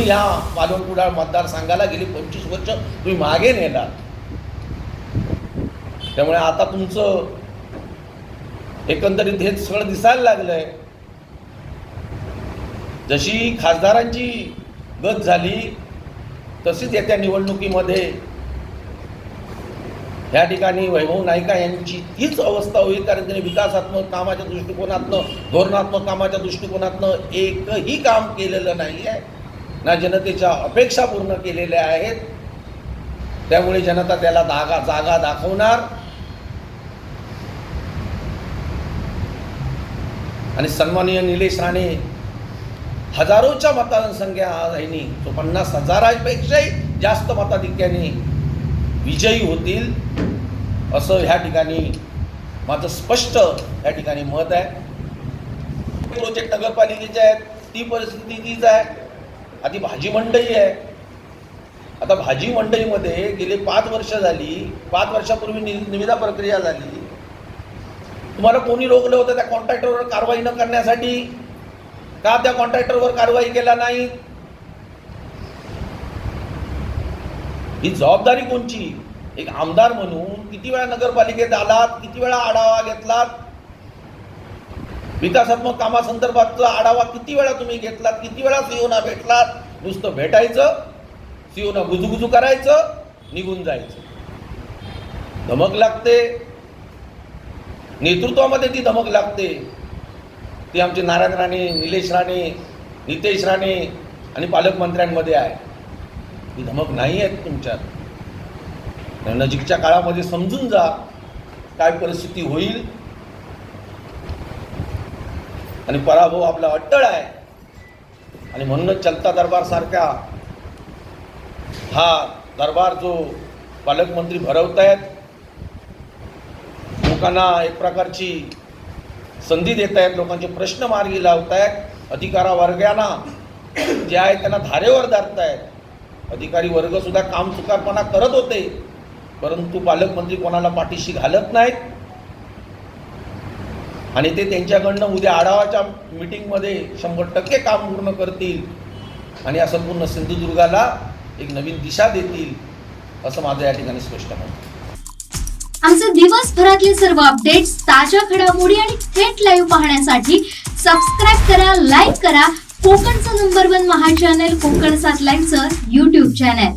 या मालवण कुडाळ मतदारसंघाला गेली पंचवीस वर्ष तुम्ही मागे नेलात. त्यामुळे आता तुमचं एकंदरीत हे सगळं दिसायला लागलंय. जशी खासदारांची गत झाली तशीच येत्या निवडणुकीमध्ये या ठिकाणी वैभव नायका यांची तीच अवस्था होईल कारण त्यांनी विकासात्मक कामाच्या दृष्टिकोनातनं धोरणात्मक कामाच्या दृष्टिकोनातनं एकही काम केलेलं नाही आहे ना जनतेच्या अपेक्षा पूर्ण केलेल्या आहेत. त्यामुळे जनता त्याला जागा जागा दाखवणार. आणि सन्माननीय निलेश राणे हजारोच्या मतांसंख्या ह्यांनी तो पन्नास हजारापेक्षाही जास्त मताधिक्याने विजयी होतील असं ह्या ठिकाणी माझं स्पष्ट या ठिकाणी मत आहे. प्रोजेक्ट नगरपालिकेचे आहेत ती परिस्थिती तीच आहे. आधी भाजी मंडई आहे. आता भाजी मंडईमध्ये गेले पाच वर्ष झाली पाच वर्षापूर्वी नि निविदा प्रक्रिया झाली. तुम्हाला कोणी रोखलं होतं त्या कॉन्ट्रॅक्टरवर कारवाई न करण्यासाठी? का त्या कॉन्ट्रॅक्टरवर कारवाई केला नाही? ही जबाबदारी कोणची? एक आमदार म्हणून किती वेळा नगरपालिकेत आलात किती वेळा आढावा घेतलात? विकासात्मक कामासंदर्भातचा आढावा किती वेळा तुम्ही घेतलात किती वेळा सीओना भेटलात? नुसतं भेटायचं सीओना गुजूगुजू करायचं निघून जायचं. धमक लागते. नेतृत्वामध्ये ती धमक लागते. ती आमचे नारायण राणे निलेश राणे नितेश राणे आणि पालकमंत्र्यांमध्ये आहे. ती धमक नाही आहेत तुमच्यात. नजीकच्या काळामध्ये समजून जा काय परिस्थिती होईल आणि पराभव आपला अट्टळ आहे. आणि म्हणूनच चलता दरबार सारखा हा दरबार जो पालकमंत्री भरवतायत लोकांना एक प्रकारची संधी देत आहेत लोकांचे प्रश्न मार्गी लावत आहेत. अधिकारा वर्गांना जे आहे त्यांना धारेवर धरतायत अधिकारी वर्ग सुद्धा काम चुकारपणा करत होते परंतु पालकमंत्री कोणाला पाठीशी घालत नाहीत. आणि ते त्यांच्याकडनं उद्या आढावाच्या मीटिंगमध्ये शंभर टक्के काम पूर्ण करतील. आणि या संपूर्ण सिंधुदुर्गाला एक नवीन दिशा देतील असं माझं या ठिकाणी स्पष्ट आहे. आमचे दिवसभरातले सर्व अपडेट्स ताज्या घडामोडी आणि थेट लाईव्ह पाहण्यासाठी सबस्क्राईब करा लाईक करा. कोकणचं number one Maha channel Konkan सात लाईनचं युट्यूब चॅनल